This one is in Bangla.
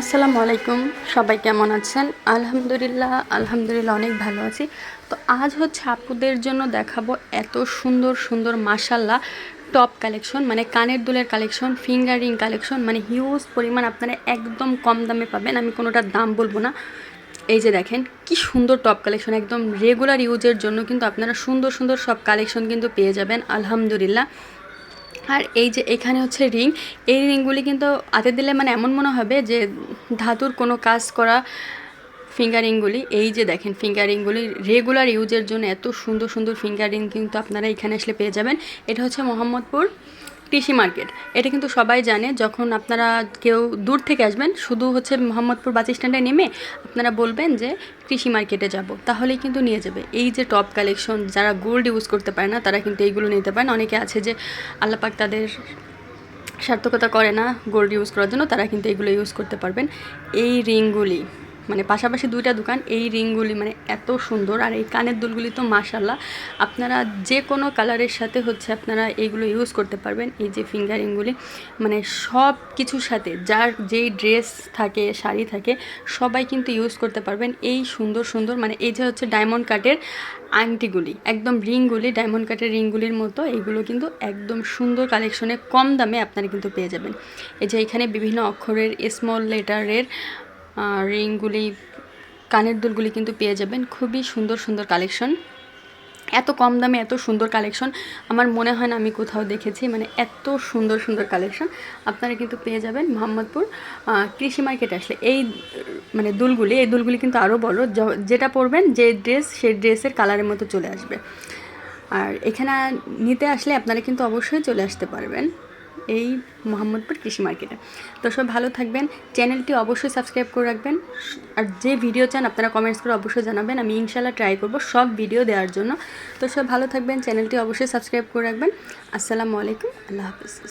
আসসালামু আলাইকুম, সবাই কেমন আছেন? আলহামদুলিল্লাহ আলহামদুলিল্লাহ অনেক ভালো আছি। তো আজ হচ্ছে আপুদের জন্য দেখাবো এত সুন্দর সুন্দর মাসাল্লাহ টপ কালেকশন মানে কানের দুলের কালেকশন, ফিঙ্গারিং কালেকশন মানে হিউজ পরিমাণ আপনারা একদম কম দামে পাবেন। আমি কোনোটার দাম বলব না। এই যে দেখেন, কি সুন্দর টপ কালেকশন, একদম রেগুলার ইউজের জন্য কিন্তু আপনারা সুন্দর সুন্দর সব কালেকশন কিন্তু পেয়ে যাবেন। আলহামদুলিল্লাহ। আর এই যে এখানে হচ্ছে রিং, এই রিংগুলি কিন্তু হাতে দিলে মানে এমন মনে হবে যে ধাতুর কোনো কাজ করা ফিঙ্গারিংগুলি এই যে দেখেন ফিঙ্গারিংগুলি রেগুলার ইউজের জন্য এত সুন্দর সুন্দর ফিঙ্গারিং কিন্তু আপনারা এখানে আসলে পেয়ে যাবেন। এটা হচ্ছে মোহাম্মদপুর কৃষি মার্কেট। এটা কিন্তু সবাই জানে, যখন আপনারা কেউ দূর থেকে আসবেন, শুধু হচ্ছে মোহাম্মদপুর বাস স্ট্যান্ডে নেমে আপনারা বলবেন যে, কৃষি মার্কেটে যাব। তাহলেই কিন্তু নিয়ে যাবে। এই যে টপ কালেকশন, যারা গোল্ড ইউজ করতে পারে না, তারা কিন্তু এইগুলো নিতে পারেন। অনেকে আছে যে, আল্লাপাক তাদের সার্থকতা করে না গোল্ড ইউজ করার জন্য, তারা কিন্তু এগুলো ইউজ করতে পারবেন। এই রিংগুলি মানে পাশাপাশি দুইটা দোকান, এই রিংগুলি মানে এত সুন্দর আর এই কানের দুলগুলি তো মাশাল্লাহ আপনারা যে কোনো কালারের সাথে হচ্ছে আপনারা এইগুলো ইউজ করতে পারবেন। এই যে ফিঙ্গারিংগুলি মানে সব কিছুর সাথে যার যেই ড্রেস থাকে, শাড়ি থাকে, সবাই কিন্তু ইউজ করতে পারবেন এই সুন্দর সুন্দর মানে এই যে হচ্ছে ডায়মন্ড কাটের আংটিগুলি, একদম রিংগুলি ডায়মন্ড কাটের রিংগুলির মতো, এইগুলো কিন্তু একদম সুন্দর কালেকশনে কম দামে আপনারা কিন্তু পেয়ে যাবেন। এই যে এখানে বিভিন্ন অক্ষরের স্মল লেটারের রিংগুলি, কানের দুলগুলি কিন্তু পেয়ে যাবেন। খুবই সুন্দর সুন্দর কালেকশন। এত কম দামে এত সুন্দর কালেকশন, আমার মনে হয় না আমি কোথাও দেখেছি। মানে এত সুন্দর সুন্দর কালেকশন আপনারা কিন্তু পেয়ে যাবেন মোহাম্মদপুর কৃষি মার্কেটে আসলে। এই মানে দুলগুলি, এই দুলগুলি কিন্তু আরও বড়। যেটা পরবেন, যে ড্রেস, সেই ড্রেসের কালারের মতো চলে আসবে। আর এখানে নিতে আসলে আপনারা কিন্তু অবশ্যই চলে আসতে পারবেন। এই মোহাম্মদপুর কৃষি মার্কেটে। তো সব ভালো থাকবেন, চ্যানেলটি অবশ্যই সাবস্ক্রাইব করে রাখবেন। আর যে ভিডিও চান আপনারা কমেন্টস করে অবশ্যই জানাবেন, আমি ইনশাল্লাহ ট্রাই করব সব ভিডিও দেওয়ার জন্য। তো সব ভালো থাকবেন, চ্যানেলটি অবশ্যই সাবস্ক্রাইব করে রাখবেন। আসসালামু আলাইকুম, আল্লাহ হাফিজ।